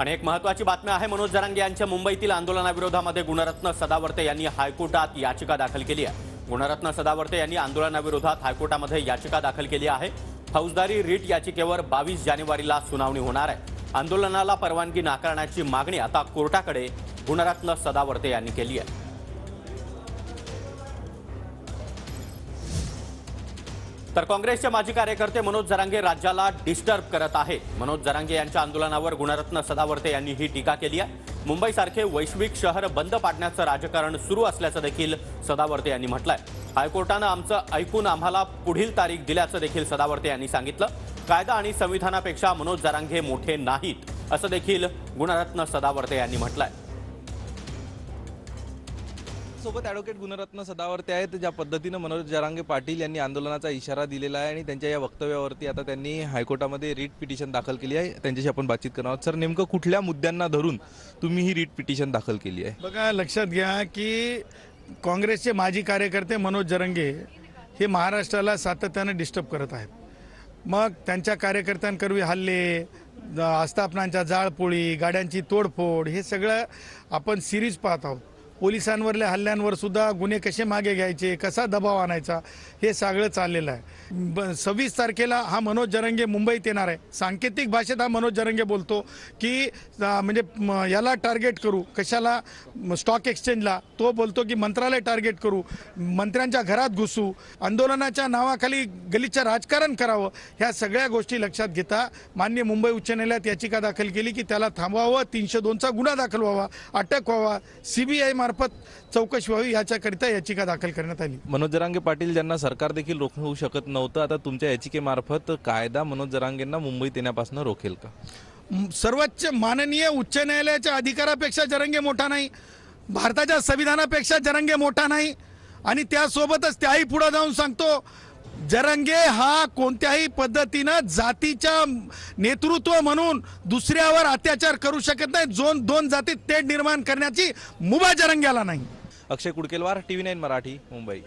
आणि एक महत्वाची बातमी आहे मनोज जरांगे यांच्या मुंबईतील आंदोलनाविरोधामध्ये गुणरत्न सदावर्ते यांनी हायकोर्टात याचिका दाखल केली आहे. गुणरत्न सदावर्ते यांनी आंदोलनाविरोधात हायकोर्टामध्ये याचिका दाखल केली आहे. फौजदारी रीट याचिकेवर बावीस जानेवारीला सुनावणी होणार आहे. आंदोलनाला परवानगी नाकारण्याची मागणी आता कोर्टाकडे गुणरत्न सदावर्ते यांनी केली आहे. तर काँग्रेसचे माजी कार्यकर्ते मनोज जरांगे राज्याला डिस्टर्ब करत आहेत. मनोज जरांगे यांच्या आंदोलनावर गुणरत्न सदावर्ते यांनी ही टीका केली आहे. मुंबईसारखे वैश्विक शहर बंद पाडण्याचं राजकारण सुरू असल्याचं देखील सदावर्ते यांनी म्हटलंय. हायकोर्टानं आमचं ऐकून आम्हाला पुढील तारीख दिल्याचं देखील सदावर्ते यांनी सांगितलं. कायदा आणि संविधानापेक्षा मनोज जरांगे मोठे नाहीत असं देखील गुणरत्न सदावर्ते यांनी म्हटलंय. सोबत ॲडव्होकेट गुणरत्न सदावर्ते आहेत ज्या पद्धतीनं मनोज जरांगे पाटील यांनी आंदोलनाचा इशारा दिलेला आहे आणि त्यांच्या या वक्तव्यावरती आता त्यांनी हायकोर्टामध्ये रीट पिटिशन दाखल केली आहे. त्यांच्याशी आपण बातचीत करणार आहोत. सर नेमकं कुठल्या मुद्द्यांना धरून तुम्ही ही रीट पिटिशन दाखल केली आहे? बघा लक्षात घ्या की काँग्रेसचे माजी कार्यकर्ते मनोज जरंगे हे महाराष्ट्राला सातत्यानं डिस्टर्ब करत आहेत. मग त्यांच्या कार्यकर्त्यांकरवी हल्ले आस्थापनांच्या जाळपोळी गाड्यांची तोडफोड हे सगळं आपण सिरीज पाहत आहोत. पोलिसांवरल्या हल्ल्यांवर सुद्धा गुन्हे कसे मागे घ्यायचे कसा दबाव आणायचा हे सगळं चाललेलं आहे. ब सव्वीस तारखेला हा मनोज जरंगे मुंबईत येणार आहे. सांकेतिक भाषेत हा मनोज जरंगे बोलतो की म्हणजे याला टार्गेट करू कशाला स्टॉक एक्सचेंजला तो बोलतो की मंत्रालय टार्गेट करू मंत्र्यांच्या घरात घुसू आंदोलनाच्या नावाखाली गलीचं राजकारण करावं ह्या सगळ्या गोष्टी लक्षात घेता मान्य मुंबई उच्च न्यायालयात याचिका दाखल केली की त्याला थांबवावं तीनशे दोनचा गुन्हा दाखल व्हावा अटक व्हावा सीबीआय मार्फत चौकशी व्हावी याच्याकरिता याचिका दाखल करण्यात आली. मनोज जरांगे पाटील ज्यांना सरकार देखील रोखू शकत नव्हतं आता तुमच्या याचिकेमार्फत कायदा मनोज जरांगेंना मुंबईत येण्यापासून रोखेल का? सर्वोच्च माननीय उच्च न्यायालयाच्या अधिकारापेक्षा जरंगे मोठा नाही भारताच्या संविधानापेक्षा जरंगे मोठा नाही आणि त्यासोबतच त्याही पुढे जाऊन सांगतो जरंगे हा कोणत्याही पद्धतीनं जातीच्या नेतृत्व म्हणून दुसऱ्यावर अत्याचार करू शकत नाही. जोन दोन जातीत तेढ निर्माण करण्याची मुभा जरंग्याला नाही. Akshay Kudkelwar T V nine Marathi Mumbai.